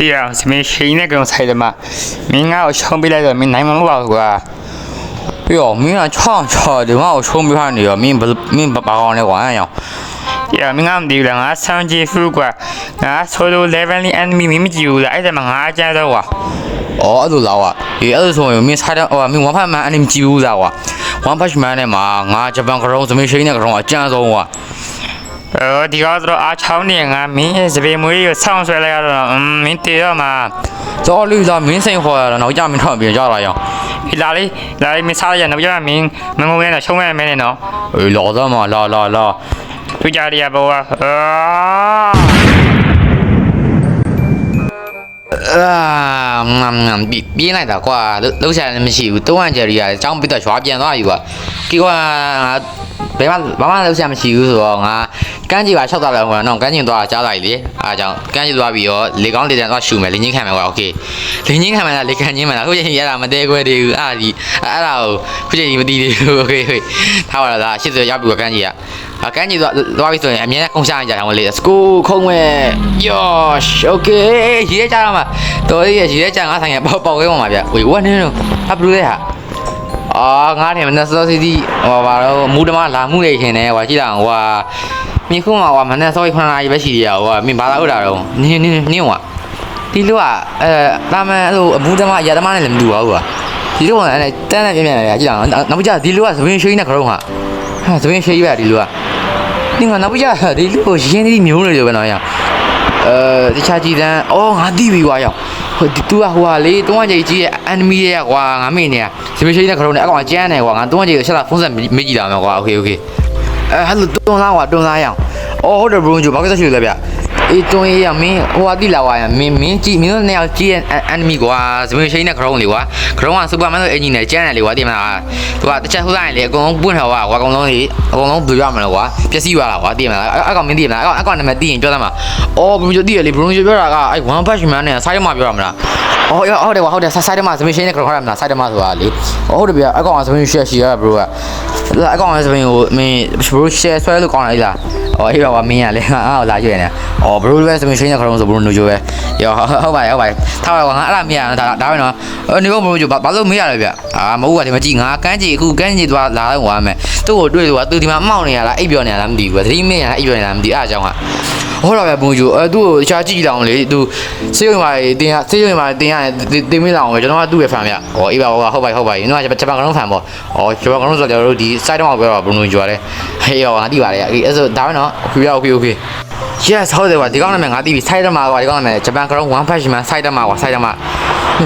ဖေရအောင်စမင်းရှိနေကောင်ဆိုင်တယ်မှာမင်းငါ့ကိုရှုံးပေးလိုက်တော့မင်းနိုင်မှာမဟုတ်ပါဘူးကွာပြီးတော့မင်းကချောင်းချော်ဒီငါ့ကိုရှုံးပေးဖားနေရောမင်းဘယ်မင်းဘာကောင်းလဲကွာအဲ့ရောပြမင်းကမသိဘူးလားငါဆောင်းကြည့်ဖူးကွာငါ solo level enemy မင်းမကြည့်ဘူးလားအဲ့ဒါမှငါအကြမ်းတော့ကွာอ๋อအဲ့လိုလားကွာဒီအဲ့လိုဆိုရင်မင်းဆိုင်တဲ့ဟိုမင်း one punch man အနည်းမကြည့်ဘူးလားကွာ one punch man နဲ့မှာငါဂျပန်ကရုံးသမီးရှိနေတဲ့ကရုံးအကျန်းဆုံးကွာ အော်ဒီကတော့အားချောင်းနေငါမင်းရဲ့စပယ်မွေးကိုဆောင်းဆွဲလိုက်ရတော့အင်းမင်းတေတော့မှာကြောလူလားမင်းစိန်ခေါ်ရတော့နောက်ကြမင်းထောက်ပြန်ကြလာရောဒီလာလေးလာလေးမစားရတော့ပြမင်းမငုံရဲတော့ရှုံးရမယ်နဲ့နော်အေးလာတော့မလာလာလာသူကြရဘောအာအာငမ်ငမ်ပြပြင်းလိုက်တာကွာလောက်ရှာလည်းမရှိဘူးတုံးဝဂျယ်ရီကအကြောင်းပြတော့ရွာပြန်သွားပြီကွာဒီကွာငါဘယ်မှဘာမှလောက်ရှာမရှိဘူးဆိုတော့ငါ ကန်းကြီးပါ၆သွားလောက်ကွာနော်ကန်းကြီးသွားကြားလိုက်လေအားကြောင့်ကန်းကြီးသွားပြီးတော့လေကောင်းလေတန်သွားရှူမယ်လင်းချင်းခံမယ်ကွာโอเคလင်းချင်းခံမယ်လားလေခံချင်းမယ်လားခုချိန်ရတာမတဲခွဲသေးဘူးအားဒီအဲ့ဒါကိုခုချိန်မသိသေးဘူးโอเคဟေးထားပါလားရှစ်စရောက်ပြီကွာကန်းကြီးကအကန်းကြီးသွားသွားပြီဆိုရင်အမြဲတမ်းကုန်ရှာနေကြတာမဟုတ်လေစကူခုံးမဲ့ယောရှโอเคရေးရကြတော့မှာတော်လေးရရေးရကြငါဆိုင်ရပေါက်ပေါက်ခဲပါမှာဗျဝေဝတ်နေတော့ဟာဘလူးလဲဟာအာငါတယ်မနက်စောစီစီဟိုပါတော့မူတမလာမှုနေရှင်နေဟိုကြည့်လိုက်ဟိုဟာ မင်းခုမှကွာမနေ့စောကြီး9နာရီပဲရှိသေးတာကွာမင်းဘာသာဥတာတော့နင်းနင်းနင်းကွာဒီလိုကအဲတာမန်ဟိုအမှုသမားအရာသမားနဲ့လည်းမတူပါဘူးကွာဒီလိုကအဲ့တန်းတန်းပြင်းပြင်းနေရကြည့်အောင်နောက်ကြဒီလိုကသဘင်ရွှေကြီးနဲ့ခရုံးဟာဟာသဘင်ရွှေကြီးပဲဒီလိုကနင်းကနောက်ကြဒီလိုကိုရင်းသီးမျိုးတွေလိုပဲနော်ရအဲတခြားကြည်တန်းအော်ငါသိပြီကွာရောက်ဟိုသူကဟိုဟာလေတုံးကကြီးကြီးရဲ့ enemy ရဲ့ကွာငါမိနေရသဘင်ရွှေကြီးနဲ့ခရုံးနဲ့အကောင်ကကျန်းနေကွာငါတုံးကကြီးကိုချက်လာဖုံးဆက်မကြည့်တာမျိုးကွာโอเคโอเค အဲဟဲ့လို့တွန်းလာကွာတွန်းလာရအောင်အော်ဟုတ်တယ်ဘရွန်ဂျူဘာကိစ္စရှိလို့လဲဗျအေးတွန်းရေးရမင်းဟိုအတိလာဝါရမင်းမင်းကြည့်မင်းတို့နှစ်ယောက်ကြည့်ရဲ့အန်မီကွာစမင်းရှိနေတဲ့ခရုံးလေကွာခရုံးကစူပါမန်တို့အင်ဂျင်နဲ့ကျန်တယ်လေကွာတင်မလားသူကတစ်ချက်ထိုးလိုက်လေအကုန်လုံးပွင့်ထားကွာကွာအကုန်လုံးလေအကုန်လုံးပြရမှာလေကွာပျက်စီးသွားတာကွာတင်မလားအဲ့ကောင်မင်းတင်မလားအဲ့ကောင်အဲ့ကောင်နာမည်သိရင်ပြောသမ်းပါအော်ဘရွန်ဂျူသိရလေဘရွန်ဂျူပြောတာကအဲ့ one punch man နဲ့ဆိုင်မှာပြောရမလား အော်ဟုတ်တယ်ကွာဟုတ်တယ်ဆိုင်းမစပင်းရှိနေခရုံးရမလားဆိုင်းမဆိုတာလေဟုတ်တယ်ဗျအကောင်စပင်းရှက်ရှီရဘရိုကအကောင်စပင်းကိုမင်းဘရိုရှက်ဆွဲလို့ကောင်းလိုက်လားအော်ဟေးပါမင်းရလေငါ့ကိုလာရွေ့နေအော်ဘရိုလည်းစပင်းရှိနေခရုံးဆိုဘရိုနိုဂျိုပဲရောဟုတ်ပါဟုတ်ပါထားပါကွာငါအဲ့ဒါမရဒါဒါပဲနော်နေကောဘရိုဂျိုဘာလို့မေးရလဲဗျအာမဟုတ်ပါဒီမကြည့်ငါကန်းကြီးအခုကန်းကြီးသွားလာတော့ဟွာမယ်သူ့ကိုတွေ့လို့ကသူဒီမှာမောက်နေရလားအိပ်ပျော်နေရလားမသိဘူးသတိမင်းရလားအိပ်ပျော်နေလားမသိအားအကြောင်းက ဟုတ်တော့ဗျဘုံကျူအဲသူ့ကိုတခြားကြည့်လောင်လေသူစေးရုံမှာတင်ရစေးရုံမှာတင်ရတင်မင်းလောင်ပဲကျွန်တော်ကသူ့ရဲ့ဖန်ဗျဟောအေးပါဟောဟုတ်ပါဟုတ်ပါကျွန်တော်ကဂျပန်ကတော့ဖန်ပေါ့ဟောဂျပန်ကတော့ဆိုတော့ကျွန်တော်တို့ဒီ site တော့ပြောတာဘုံကျူကလည်းဟေးရောငါတိပါတယ်အဲဆိုဒါပဲနော်ခွေရ okay okay yes ဟုတ်တယ်ဗျဒီကောင်နာမည်ငါသိပြီ site တော့မှာကွာဒီကောင်နာမည်ဂျပန်ကတော့ one fashion man site တော့မှာကွာ site တော့မှာ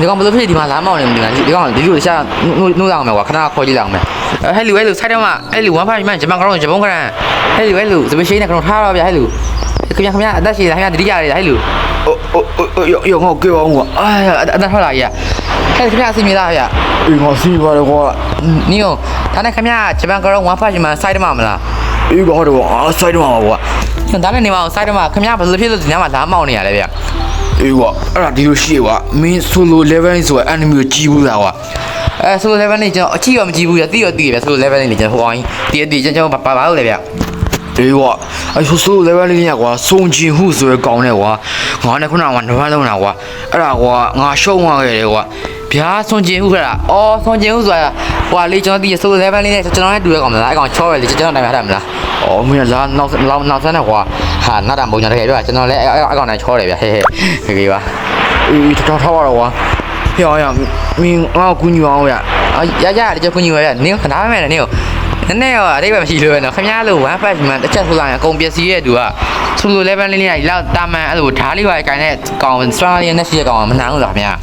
ဒီကောင်ဘယ်လိုဖြစ်ဒီမှာလမ်းမောင်းနေမသိဘူးဒီကောင်ဒီလိုတခြားနိုးလောင်မယ်ကွာခဏခေါ်ကြည့်လောင်မယ်ဟဲ့လူဟဲ့လူ site တော့မှာအဲ့လူ one fashion man ဂျပန်ကတော့ဂျပန်ကရန်ဟဲ့လူဟဲ့လူစပယ်ရှိနေကတော့ထားတော့ဗျဟဲ့လူ ခင်ဗျာခင်ဗျာအသက်ရှိလားခင်ဗျာတတိယရတယ်ဟဲ့လူအိုအိုအိုယောငေါကေအောင်ကွာအာအသက်ထွက်လာကြီးဟဲ့ခင်ဗျာအစီမြေသားဗျအေးငါစီးပါတယ်ကွာနီယိုဒါနဲ့ခင်ဗျာဂျပန်ကလုံး one patch မှာ site မှာမလားအေးကွာဟုတ်တယ်ကွာအားဆိုင်တော့မှာကွာဒါနဲ့နေမအောင် site မှာခင်ဗျာဘယ်လိုဖြစ်လို့ဒီညမှာလာမောင်းနေရလဲဗျအေးကွာအဲ့ဒါဒီလိုရှိကွာမင်း solo level ဆိုတဲ့ enemy ကိုကြီးဘူးလားကွာအဲဆိုလို level နဲ့ကျွန်တော်အချီရောမကြည့်ဘူးရတိရောတိရဗျဆိုလို level နဲ့ကျွန်တော်ဟိုအောင်ဒီအတိကျွန်တော်ဘာဘာလို့လဲဗျ အေးကွာအဲ့ solo level လေးညကွာစုံကျင်ဟုဆိုတဲ့ကောင်းတယ်ကွာငါနဲ့ခုနကနဘာလုံးတာကွာအဲ့ဒါကွာငါရှုံးသွားခဲ့တယ်ကွာဗျာဆွန်ကျင်ဦးခလားအော်ဆွန်ကျင်ဦးဆိုတာဟိုလေးကျွန်တော်တိရဆိုလို level လေးနဲ့ကျွန်တော်နဲ့တူရကောင်မလားအဲ့ကောင်ချောရလေကျွန်တော်တိုင်မှာထားမလားအော်မင်းလာနောက်နောက်နောက်ဆန်းတယ်ကွာဟာနားတာမုံကျွန်တော်တကယ်ပြောကျွန်တော်လည်းအဲ့ကောင်နဲ့ချောတယ်ဗျဟဲ့ဟဲ့ခေခေပါအေးထားထားပါတော့ကွာဟေ့အောင်မင်းငါ့ကိုကူညီအောင်ဗျအာရရတကြခွန်ကြီးရနင်းခဏမဲ့နင်း နည်းနည်းရောအတိတ်ပဲမရှိလို့ပဲနော်ခင်ဗျားလို့ one patch man တစ်ချက်ဆိုလာရင်အကုန်ပျက်စီးရဲ့သူကဆိုလို level လေးလေးလောက်တာမန်အဲ့လိုဓားလေးပါကိုင်တဲ့ကောင် strong လေးနဲ့ရှိတဲ့ကောင်မနှမ်းဘူးလားခင်ဗျာ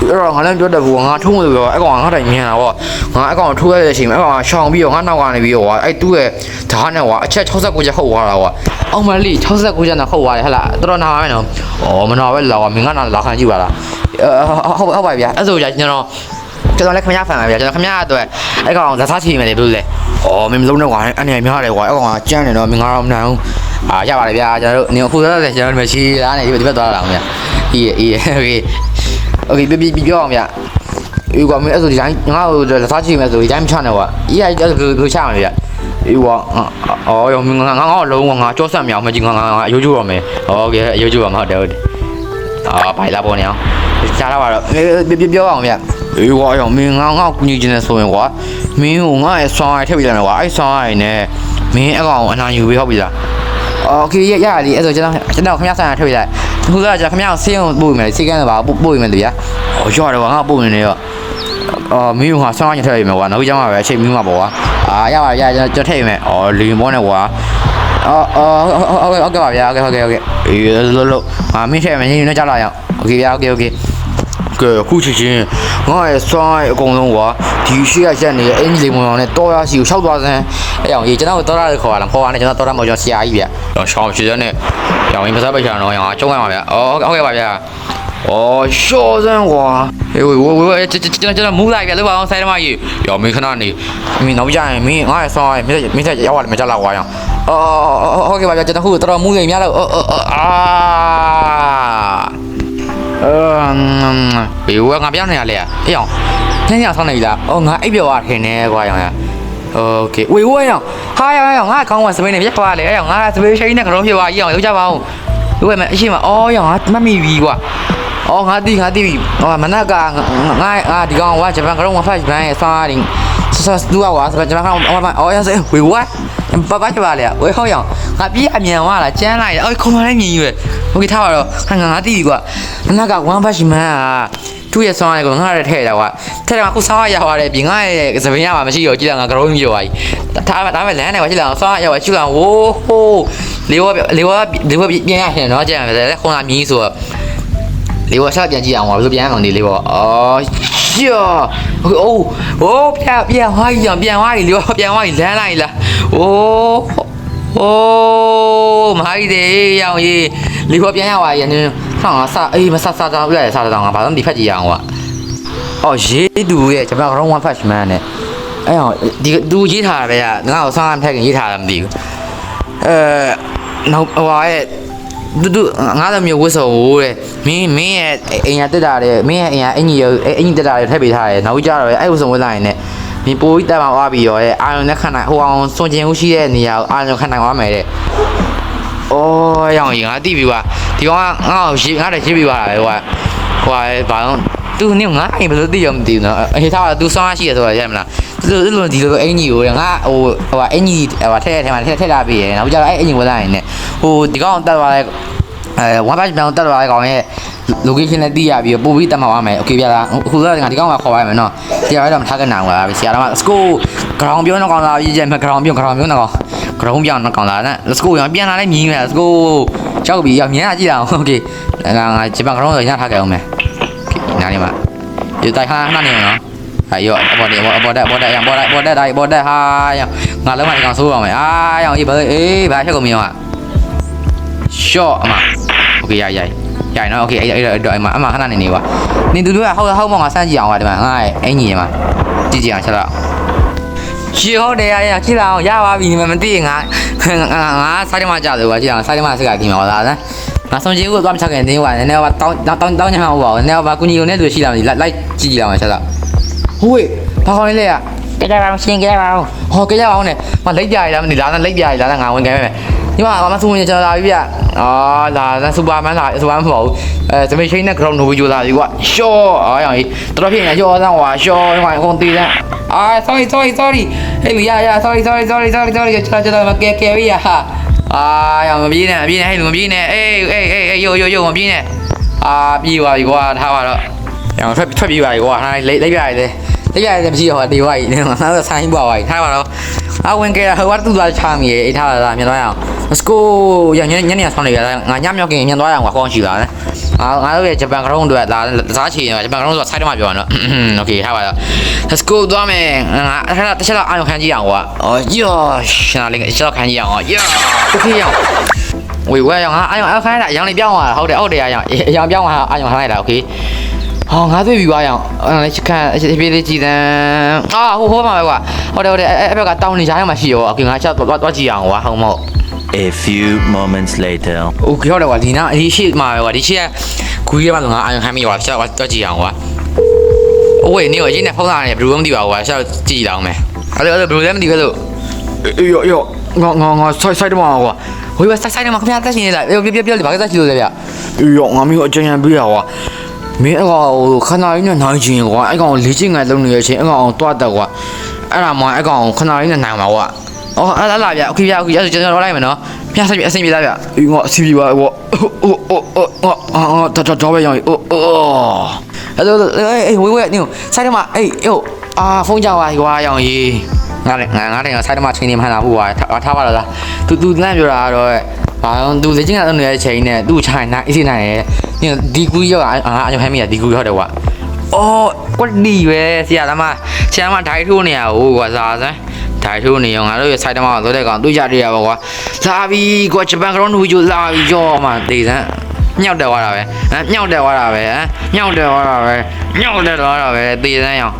အဲ့တော့ငါလည်းပြောတယ်ကွာငါထုံးလို့ပြောအဲ့ကောင်ငါတိုင်မြင်တာကွာငါအဲ့ကောင်ထိုးရတဲ့အချိန်မှာအဲ့ကောင်ရှောင်ပြီးတော့ငါနောက်ကနေပြီးတော့ကွာအဲ့သူ့ရဲ့ဓာတ်နဲ့ကွာအချက်69ချက်ဟုတ်သွားတာကွာအောင်မလေး69ကျန်တော့ဟုတ်ပါတယ်ဟဟလားတော်တော်နာပါမယ်နော်အော်မနာပဲလာကွာမင်းကနာလာခံကြည့်ပါလားဟုတ်ဟုတ်ပါဗျာအဲ့ဆိုじゃကျွန်တော် ကျွန်တော်လည်းခင်ဗျားဖန်ပါဗျာကျွန်တော်ခင်ဗျားအတွက်အဲ့ကောင်လက်စားချီမယ်လေဘယ်လိုလဲ အော်မင်းမလုံးနဲ့ကွာအနေနဲ့များတယ်ကွာအဲ့ကောင်ကကြမ်းတယ်တော့မင်းကတော့မနိုင်ဘူး အာရပါတယ်ဗျာကျွန်တော်တို့နေအခုသက်သက်ကျွန်တော်တို့မရှိလားနေဒီဘက်သွားလာအောင်ဗျာအေးအေးโอเคโอเคပြပြပြောအောင်ဗျာ အေးကွာမင်းအဲ့ဆိုဒီတိုင်းငါ့ကိုလက်စားကြည့်မယ်ဆိုဒီတိုင်းမချနဲ့ကွာ အေးအဲ့ဘယ်လိုချမှာဗျာ အေးကွာအော်ရောမင်းငါငါငါလုံးကွာငါကြောဆက်မြောင်မကြည့်ငါငါအယိုးကျိုးတော့မယ် โอเคအယုတ်ကျပါမှာဟုတ်တယ်ဟုတ်တယ် အော်ဘာလာပေါ်နေအောင်ကြားတော့ပါတော့ပြောအောင်ဗျ အေးကွာရောမင်းငါငါကူညီချင်တယ်ဆိုရင်ကွာမင်းကငါ့ရဲ့ဆောင်းရိုက်ထည့်ပြလိုက်မယ်ကွာအဲ့ဆောင်းရိုက်နဲ့မင်းအကောင်အနာယူပြီးဟုတ်ပြီလား โอเคရရလေအဲ့ဆိုကျွန်တော်ကျွန်တော်ခင်ဗျားဆိုင်ရထွက်လိုက်ခုကကျွန်တော်ခင်ဗျားကိုဆေးရုံပို့ပြီးမယ်ဆေးကန်းတော့ပါပို့ပြီးမယ်လူရ ။အော်ရတယ်ကွာငါပုံနေနေရောအော်မင်းကငါဆောင်းရိုက်ထည့်ပြမယ်ကွာနောက်ကြောင်းမှာပဲအချိန်မီးမှာပေါ့ကွာ အာရပါရကျွန်တော်ထည့်မယ် ။အော်လီမောနဲ့ကွာ အော်အော်ဟုတ်ကဲ့ဟုတ်ကဲ့ပါဗျာဟုတ်ကဲ့ဟုတ်ကဲ့ဟုတ်ကဲ့ ။အေးလို့လို့ငါမင်းထည့်မယ်ညနေကြလာရအောင် โอเคဗျာโอเคโอเค ။ ကဲအခုချက်ချင်းငါရဲ့ဆောင်းရိုက်အကုန်လုံးကွာဒီရှိရရက်နေရဲ့အင်ဂျီလေးမောင်နဲ့တော်ရစီကိုရှောက်သွားစမ်းအဲ့အောင်ကြီးကျွန်တော်တော်ရခေါ်ရလားခေါ်ရနေကျွန်တော်တော်ရမောကျွန်တော်ဆရာကြီးဗျာ။တော့ရှောင်းရှိတဲ့နဲ့ရောင်ရင်ပါစားပိတ်ချာတော့ရောင်အကျုံးရမှာဗျာ။အော်ဟုတ်ကဲ့ပါဗျာ။အော်ရှော့စမ်းကွာ။ဟေးဝေးဝေးဝေးကျွန်တော်ကျွန်တော်မူးလိုက်ဗျာလို့ပါအောင်ဆိုင်တမကြီး။ရောမင်းခဏနေမင်းနောက်ကြရင်မင်းငါရဲ့ဆောင်းရိုက်မင်းမင်းတက်ရောက်လာမကြလာကွာရောင်အော်ဟုတ်ကဲ့ပါဗျာကျွန်တော်ခုတော်တော်မူးနေများလို့အော် အော်အော် အာအမ်ဘေဝငါပြောင်းနေရလေအေးအောင်ညညဆောင်းနေပြီလား အော်ငါအိပ်ပျော်ရထင်နေကွာရောင်ရ โอเคဝေဝရောင်ဟာရောင်ရောင်ငါကောင်းဝင်စပိန်နေပြတ်သွားလေအေးအောင်ငါစပိန်ရှိနေကတော့ဖြစ်သွားကြီးအောင်ရောက်ကြပါဦးဝေမအရှိမအော်ရောင်ငါမမိပြီကွာအော်ငါတိငါတိပြီဟောမနက်ကငါငါဒီကောင်ကဂျပန်ကတော့ငါဖတ်ဘန်ရဲ့ဆောင်းရင်းဆဆတူကွာစပဂျပန်ကတော့အော်ရစဝေဝ ပပချပါလေဝေဟောရောင်ငါပြေးအမြန်သွားလားကျန်းလိုက်အော်ခုံမလေးမြင်ယူပဲโอเคထားပါတော့ငါငါတိပြီကွာမနက်ကဝမ်ဖတ်ရှိမန်က သူ့ရဲ့ဆောင်းရိုက်ကိုငါရထဲတာကွာထဲတာကခုဆောင်းရရောက်ရတယ်ပြင်ငါရဲ့သပင်ရမှာမရှိတော့ကြည့်လာငါကရုံးကြီးရောပါကြီးဒါဒါမဲ့လမ်းနဲ့ကွာကြည့်လာဆောင်းရရောက်ပါကြည့်လာဝိုးဟိုးလေဝလေဝလေဝပြန်ရရှင်တော့ကြည့်ရမယ်လေခုနမြင်းဆိုတော့ လေဝဆက်ပြန်ကြည့်အောင်ကွာဘယ်လိုပြန်အောင်ဒီလေဝအော်ယောအိုးဟိုးပြန်ပြန်ဟွာကြီးပြန်ဟွာကြီးလေဝပြန်ဟွာကြီးလမ်းလိုက်လားအိုးโอ้မိုင်းတယ်ရောင်ကြီးလေဝပြန်ရပါရဲ့နင်းဆောင်းကစအေးမဆဆဆပြရဆဆတောင်းကဘာလို့ဒီဖက်ကြည့်ရအောင်ကွာအော်ရေးသူရဲ့ကျွန်တော်ကတော့ one punch man နဲ့အဲ့အောင်ဒီသူရေးထားတာပဲကငါ့ကိုဆောင်းမ်းဖက်ခင်ရေးထားတာမသိဘူးအဲနောက်ဟိုဟာရဲ့ သူသူငါတို့မျိုးဝတ်စောတဲ့မင်းမင်းရဲ့အိမ်ရတက်တာတဲ့မင်းရဲ့အိမ်ရအင်ကြီးရအင်ကြီးတက်တာတွေထည့်ပေးထားတယ်နောက်ကြတော့အဲ့ဝတ်စောဝတ်လိုက်ရင်ねမင်းပိုးကြီးတက်မှာဝါပြီးရောတဲ့အာယုံနဲ့ခဏဟိုအောင်စွန်ကျင်ဦးရှိတဲ့နေရာကိုအာယုံခဏသွားမယ်တဲ့အော်ရောင်ကြီးငါတိပြီကွာဒီကောင်ကငါ့ကိုရေးငါ့တက်ရေးပြီးသွားတာပဲကွာဟိုဟာဘာလို့သူနေငါအိမ်ဘယ်လိုသိရမသိဘူးနော်အေးထားပါ तू ဆောင်းရရှိရဆိုတော့ရမလား လိုလိုဒီလိုအင်ကြီးကိုငါဟိုဟိုအင်ကြီးဟိုထည့်ထဲမှာထည့်ထည့်ထားပြီးရယ်နောက်ကြတော့အဲ့အင်ကြီးဝယ်လိုက်ရင်ねဟိုဒီကောင်တက်သွားတဲ့အဲဝမ်ဘတ်ပြန်တက်သွားတဲ့ကောင်ရဲ့ location နဲ့တိရပြီးပို့ပြီးတက်မှာပါမယ်။ Okay ပြလား။ခုစားငါဒီကောင်ကခေါ်ပါမယ်နော်။ဆရာတော့မထားခဏအောင်ပါ။ဆရာတော့ let's go ground ပြောတော့ကောင်လာပြီးကြည့်မယ် ground ပြော ground ပြောတော့ကောင် ground ပြောတော့ကောင်လာနဲ့ let's go ရောပြန်လာလိုက်မြင်းမယ် let's go ကြောက်ပြီးရောမြင်ရကြည့်အောင် Okay ငါငါဂျပန် ground ဆိုရထားခဲ့အောင်မယ်။နားနေမှာဒီတိုင်ဟာနားနေနော်။ ayo bọn này bọn bọn đại bọn đại yang bọn đại bọn đại đại bọn đại hai yang ngàn lớn mạnh còn xu vào mày ai yang ip ơi ê bài chắc của mình à shot mà ok dài dài dài nó ok ấy đợi đợi mà mà khả năng này nhiều à nên tôi nói không không mong là sao giàu à mà ai anh gì mà chỉ chỉ là sao đó chỉ không để ai chỉ là giá ba vì mình tiền à à sao đi mà trả được à chỉ là sao đi mà sẽ cái gì mà là ငါဆောင်ကြီးကိုသွားမချခင်တင်းပါနဲ့။နည်းနည်းပါတောင်းတောင်းတောင်းချင်မှာပေါ့။နည်းနည်းပါကုညီုံနဲ့တွေ့ရှိလာမလို့လိုက်ကြည့်ကြည့်လာမှာချက်တော့။ ဟိုးဘာခေါ်လဲอ่ะကြည့်ကြပါဦးရှင်းကြပါဦးဟောကြရအောင်နဲ့မလိတ်ပြရလားမသိလားလိတ်ပြရလားငါဝင်ခဲ့မယ်ဒီမှာမဆူဝင်ကျွန်တော်လာပြီဗျအာလာလာစူပါမန်လာစူပါမန်မဟုတ်အဲစမေးချိန်းနဲ့ ground နိုဗီဂျိုလာပြီကွာရှော့အားရောင်ကြီးတော်ဖြစ်နေရှော့အောင်ကွာရှော့ဟိုအကုန်တည်တယ်အာ sorry sorry sorry ဟေးရရ sorry sorry sorry sorry sorry ကျွန်တော်ကျွန်တော်မကဲကဲပြီဟာအာရောင်မပြေးနဲ့မပြေးနဲ့ဟဲ့လူမပြေးနဲ့အေးအေးအေးအေးယိုယိုယိုမပြေးနဲ့အာပြေးပါပြီကွာထားပါတော့ ။အောင်ထွက်ထွက်ပြီးပါလေကွာဟာလိုက်လိုက်ပြရတယ်။လိုက်ပြရတယ်မရှိတော့ဒီဝိုင်းနေမှာသာဆိုင်ပွားဝိုင်းထားပါတော့။အဝင်ကဲဟိုကတူလာချမ်းကြီးအေးထားလာမြင်သွားရအောင်။ Let's go ညညညနေဆောင်နေကြငါညမြောက်ခင်မြင်သွားရအောင်ကွာကောင်းရှိပါလား။အာငါတို့ရဲ့ဂျပန်ကရုံးတွေလာစားချီနေဂျပန်ကရုံးဆိုတာဆိုက်တမပြောရအောင်နော်။ Okay ထားပါတော့။ Let's go သွားမယ်။ငါအဲ့ဒါတစ်ချက်တော့အာရုံခံကြည့်အောင်ကွာ။အော်ယောရှာလေးတစ်ချက်တော့ခံကြည့်အောင်။ယော Okay ရောင်။ဝေဝဲရောင်ဟာအာရုံအာရုံခံရတာအရောင်လေးပြောင်းသွားတာဟုတ်တယ်ဟုတ်တယ်အာရုံအရောင်ပြောင်းသွားတာအာရုံခံရတာ Okay ။ ဟောငါတွေ့ပြီကွာရောင်အဲ့ဒါချကန်အပြေးလေးကြည်တန်းအာဟိုဟိုမှာပဲကွာဟုတ်တယ်ဟုတ်တယ်အဲ့ဘက်ကတောင်းနေကြရမှာရှိရောโอเคငါချက်သွားသွားကြည့်အောင်ကွာဟုတ်မဟုတ် A few moments later. โอเคဟုတ်တယ်ကွာဒီနာဒီရှိမှာပဲကွာဒီရှိကဂူကြီးမှာဆိုငါအာရုံခံမိကွာချက်သွားကြည့်အောင်ကွာအိုးဝေးနေရောရင်းနဲ့ဖုန်းလာနေဘယ်လိုမှမသိပါဘူးကွာချက်ကြည့်လောင်းမယ်အဲ့ဒါအဲ့ဒါဘယ်လိုလဲမသိဘူးလို့အေးရောရောငါငါငါဆိုင်ဆိုင်တမကွာ ဝေးဝဆိုင်ဆိုင်ထဲမှာခင်ဗျာတက်ရှင်နေလားပြောပြောပြောဘာကတက်ရှိလို့လဲဗျ အေးရောငါမျိုးအကြံဉာဏ်ပေးရကွာ မင်းအကောင်ဟိုခဏလေးနဲ့နိုင်ချင်ကွာအဲ့ကောင်လေးချင်းငယ်လုံးနေတဲ့အချိန်အကောင်အောင်တွတ်တက်ကွာအဲ့ဒါမှအကောင်ခဏလေးနဲ့နိုင်မှာကွာအော်အဲ့ဒါလာဗျအခုဗျအခုအဲ့ဒါကျွန်တော်လိုက်မယ်နော်ဖျက်ဆက်ပြီးအဆင်ပြေလားဗျအေးငါအဆင်ပြေပါဟိုအိုးအိုးအိုးအိုးအော်တော်တော်ပဲရောင်းအိုးအိုးအဲ့တော့အေးဝေးဝဲနေစိုက်တယ်မအေးဟိုအာဖုန်းကြပါကွာရောင်းရေး ငါလည်းငါငါလည်းဆိုင်ထဲမှာချိန်နေမှန်းတာဟုတ်ပါထားပါတော့လားသူသူလန့်ပြောတာတော့ဘာလို့သူလေ့ကျင့်ရတဲ့ချိန်နဲ့သူ့ချိုင်နိုင်အစီနိုင်ရဲ့ဒီကူရောအာအညဖမ်းမိရဒီကူရောက်တယ်ကွာအော်ကွက်ဒီပဲဆရာသမားဆရာသမားဓာတ်ထိုးနေရဟိုကွာစားစမ်းဓာတ်ထိုးနေရောငါတို့ရဲ့ဆိုင်ထဲမှာသွားတဲ့ကောင်သူ့ကြရရပါကွာလာပြီကွာဂျပန်ကရောင်းထူကြလာပြီကြောမှတေးစမ်းမြောက်တယ်သွားတာပဲဟမ်မြောက်တယ်သွားတာပဲဟမ်မြောက်တယ်သွားတာပဲမြောက်တယ်သွားတာပဲတည်စမ်းရောင်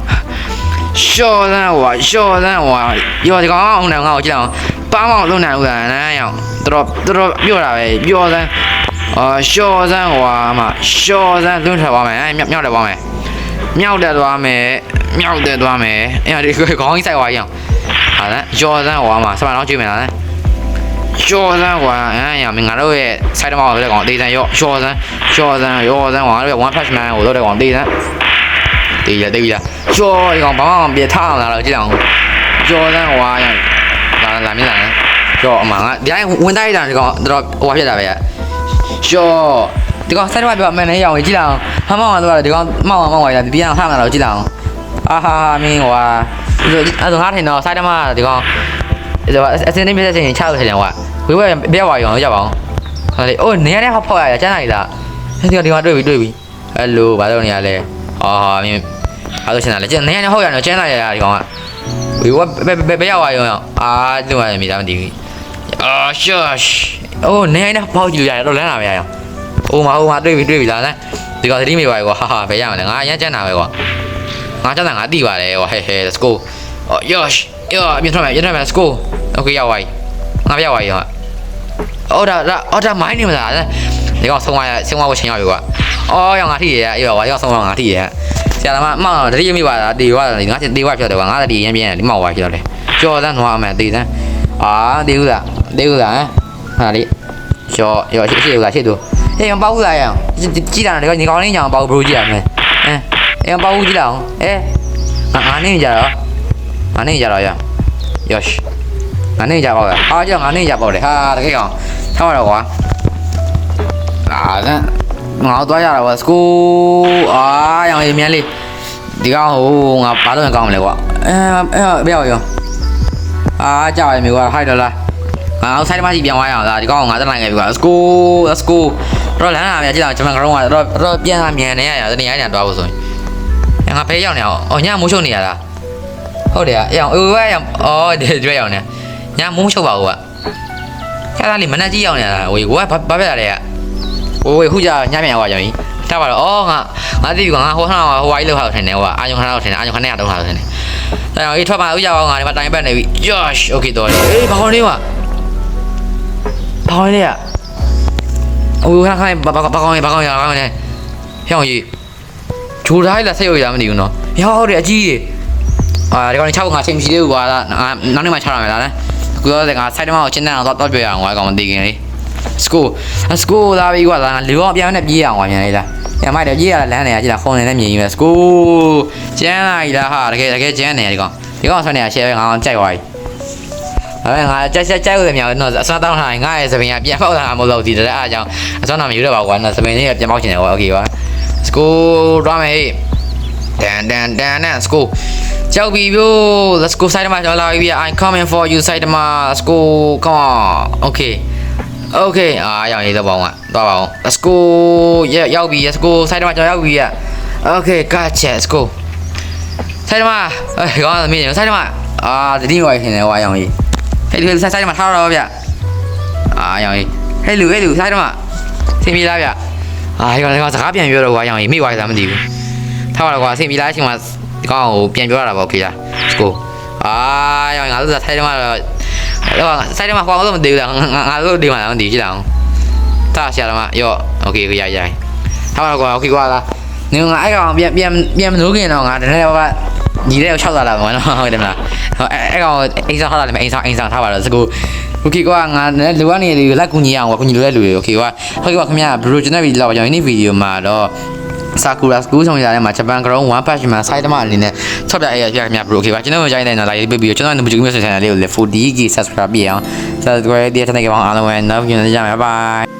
ရှော့စမ်းဟွာရှော့စမ်းဟွာရောဒီကောင်အောင်တယ်ငါ့ကိုကြည့်အောင်ပါမောင်လုံးနိုင်ဦးလားနန်းရောင်တော်တော်တော်ပြောတာပဲပြောစမ်းအာရှော့စမ်းဟွာမရှော့စမ်းလွန်းထွက်သွားမယ်ဟမ်မြောက်တယ်သွားမယ်မြောက်တယ်သွားမယ်မြောက်တယ်သွားမယ်အဲ့ဒီခေါင်းကြီးဆိုင်သွားရအောင်ဟာလားရှော့စမ်းဟွာမစမတော့ကြည့်မယ်လားရှော့စမ်းကွာအဲ့ရမင်းငါတို့ရဲ့ site မှာတော့ကောင်တေးစမ်းရော့ရှော့စမ်းရှော့စမ်းရော့စမ်းကွာငါတို့ရဲ့ one flash man ကိုတော့ကောင်တေးစမ်း တေးရတေးပြီလားကျော်ဒီကောင်ဘာမှမပြထားအောင်လာတော့ကြည့်အောင်ကျော်တန်းဟွာရလာလာမြင်လာကျော်အမှန်ကဒီတိုင်းဝင်တိုင်းတာဒီကောင်တော့ဟွာဖြစ်တာပဲကျော်ဒီကောင်ဆက်တော့ပြောအမှန်နဲ့ရအောင်ကြည့်လာအောင်ဟမောင်းကတော့ဒီကောင်မောင်းမောင်းဟွာရဒီပြန်ထားမလာတော့ကြည့်လာအောင်အာဟာမင်းဟွာအဲ့ဒါငါထင်တော့စိုက်တမဒီကောင်ဒီကောင်အစင်းနေပြတဲ့ချိန်ချလို့ထင်တယ်ဟွာဝေးဝဲပြက်သွားရောရပါအောင်ဟာလေအိုးနေရတဲ့ဟောက်ဖောက်ရကျန်းလာပြီလားဒီကောင်ဒီကောင်တွေ့ပြီတွေ့ပြီအဲ့လိုဘာလို့နေရလဲဟာဟာမင်း အားလို့ချင်တာလေကျန်နေရနေဟုတ်ရနော်ကျန်တာရတာဒီကောင်ကဝေဝဘယ်ဘယ်ဘယ်ရောက်ရောင်အာလို့ရမိတာမသိဘူးအာရှာရှ်အိုးနေရနေပေါက်ကြည့်ရတယ်တော့လမ်းလာမရအောင်အိုးမအိုးမတွေ့ပြီတွေ့ပြီလားလဲဒီကောင်သတိမိပါကွာဟာဟာဘယ်ရမလဲငါရမ်းကျန်တာပဲကွာငါကျန်တာငါသိပါတယ်ကွာဟဲဟဲ let's go အော် yosh ယောအမြင်ထွက်မယ်ရထွက်မယ် let's go okay ရောက်ပါပြီငါပြောက်ပါပြီဟာအော်ဒါဒါအော်ဒါမိုင်းနေမလားဒီကောင်ဆုံးသွားဆုံးသွားကိုချိန်ရောက်ပြီကွာအော်ရောင်ငါထိရရအေးပါကွာဒီကောင်ဆုံးသွားငါထိရရ ဆရာသမားအမှောက်တော့တတိယမိပါတာတေဝါတာငါတေဝါဖြတ်တယ်ကွာငါတတိယရမ်းပြင်းတယ်ဒီမောက်ဝါဖြတ်တယ်ကျော်သန်းနွားအမှန်တေသန်းအာတေဥသာတေဥသာဟမ်ဟာလေးကျော်ရောရှိရှိဥသာရှိသူအေးမပေါ့ဥသာရအောင်ကြည့်တာတော့ဒီကောင်လေးညောင်ပေါ့ဘရိုကြည့်ရမယ်အဲအေးမပေါ့ဥကြည့်လာအောင်အဲငါငါနေကြတော့ငါနေကြတော့ရယောရှ်ငါနေကြပေါ့ဗျာအားကြောင့်ငါနေကြပေါ့လေဟာတကယ်ကောင်ထားရတော့ကွာလာတဲ့ ငါသွားရတာကွာစကူအာရောင်ရမြန်းလေးဒီကောင်ဟိုငါဘာလို့ကောင်းမလဲကွာအဲအဲဘယ်ရောက်ရောအာကြောက်ရမြေကွာဟိုက်တော့လားငါဆိုင်မှာကြီးပြန်သွားရအောင်လားဒီကောင်ငါတက်နိုင်ခဲ့ပြီကွာစကူစကူတော့လမ်းလာမြကြည့်တော့ကျွန်တော်ကတော့တော့တော့ပြန်လာမြန်နေရတာတနေ့တိုင်းတော့သွားဖို့ဆိုရင်ငါဖဲရောက်နေအောင်အော်ညမိုးချုံနေရတာဟုတ်တယ်အရောင်အေးဝဲရောင်အော်ဒီကျွဲရောင်နေညာမုန်းချုပ်ပါဘူးကအဲ့ဒါလေးမနှက်ကြီးရောင်နေတာဝေးဝဲဘာဘာပြရလဲ ကဝေးဝေးခုကြညမြန်ရောက်ရောင်ကြီးထားပါတော့အော်ငါငါသိပြီကွာငါဟိုခဏဟိုဝိုင်းလောက်ထားလို့ထင်တယ်ဟိုကအာယုံခဏလောက်ထင်တယ်အာယုံခဏရတော့ထားလို့ထင်တယ်ဒါကြောင့်အေးထွက်ပါဦးကြပါဦးငါဒီမှာတိုင်ပတ်နေပြီ Josh okay တော်တယ်အေးဘာခေါင်းလေးကွာဘာခေါင်းလေးอ่ะဟိုခဏခဏဘာဘာဘာခေါင်းလေးဘာခေါင်းလေးဘာခေါင်းလေးဟောင်းကြီးဂျိုတိုင်းလားဆက်ရွရမသိဘူးနော်ဟောတယ်အကြီးကြီးအာဒီကောင်6ငါချိန်မရှိသေးဘူးကွာငါနောက်နေ့မှ6ရမယ်လားလဲအခုတော့ငါ site မှာကိုချင်းတန်းတော့တော့ပြောရအောင်ကွာကောင်မသိခင်လေ school school လာပြီကွာငါလူအောင်ပြန်နဲ့ပြေးအောင်ကွာမြန်လေးလားညမိုက်တယ်ပြေးရလမ်းနေရကြည့်လားဖုန်းနေနဲ့မြင်ယူမယ် school ကျန်းလာပြီလားဟာတကယ်တကယ်ကျန်းနေဒီကောင်ဒီကောင်ဆွနေရ share ပဲငါအောင်ကြိုက်သွားပြီအဲငါကြိုက်ကြိုက်ကြိုက်လို့မြောက်တော့အစားတောင်းထားရင်ငါရဲ့စပင်ကပြန်ပေါက်လာမလို့ဒီတဲ့အားကြောင့်အစောနာမယူတော့ပါကွာနော်စပင်လေးကပြန်ပေါက်ချင်တယ်ကွာ okay ကွာ school တော့မယ်ဟေးတန်တန်တန်နဲ့ school ကြောက်ပြီဗျို့ let's go ဆိုင်တမကျွန်တော်လာပြီ I'm coming for you ဆိုင်တမ let's go come on okay okay အာရောင်ရေးတော့ပေါင်းကသွားပါအောင် let's go ရောက်ပြီ let's go ဆိုင်တမကျွန်တော်ရောက်ပြီ okay gotcha let's go ဆိုင်တမအဲကောင်းတယ်မင်းဆိုင်တမအာတတိယဝိုင်းခင်တယ်ဟွာရောင်ရေးဟဲ့လူဆိုင်ဆိုင်တမထားတော့ဗျအာရောင်ရေးဟဲ့လူဟဲ့လူဆိုင်တမသင်ပြီလားဗျအာဒီကောင်ဒီကောင်စကားပြန်ပြောတော့ဟွာရောင်ရေးမိသွားတယ်မသိဘူးထားပါတော့ကွာသင်ပြီလားအချိန်မှာဒီကောင်ကိုပြန်ပြောရတာပေါ့ခေလားစကိုအာရောငါတို့ထိုင်တယ်မှာတော့ တော့ဆိုင်တယ်မှာဟောတော့မတည်ဘူးလားငါငါတို့ဒီမှာမတည်ကြည့်လားတာဆရာတော်မရောโอเคရရထားပါတော့ကွာโอเคကွာလားနေငါအဲ့ကောင်ပြန်ပြန်ပြန်မလို့ခင်တော့ငါတနေ့ကညီတဲ့ကို၆လာလာမှာနော်ဟုတ်တယ်မလားဟောအဲ့ကောင်အိမ်ဆောင်ထားလာတယ်အိမ်ဆောင်အိမ်ဆောင်ထားပါတော့စကိုဝ โอเคကွာငါလည်းလိုအပ်နေတယ်လက်ကူညီအောင်ကွာကူညီလိုတဲ့လူတွေโอเคကွာဟုတ်ကဲ့ကွာခင်ဗျာဘရိုကျွန်တော်ဗီဒီယိုလောက်ပါကျွန်တော်ဒီဗီဒီယိုမှာတော့ ဆာကူရာစကူးဆောင်ရတဲ့မှာဂျပန် ground one patch မှာဆိုင်တမအနေနဲ့ဆော့ပြအေးရပြခင်ဗျာဘရိုကေပါကျွန်တော်တို့ကြိုင်းတဲ့နော် like ပေးပြီးကျွန်တော်တို့ YouTube channel လေးကိုလည်း 4DG subscribe ပြအောင် subscribe တဲ့တဲ့ကောင်အားလုံးပဲ now ပြန်ကြမယ် bye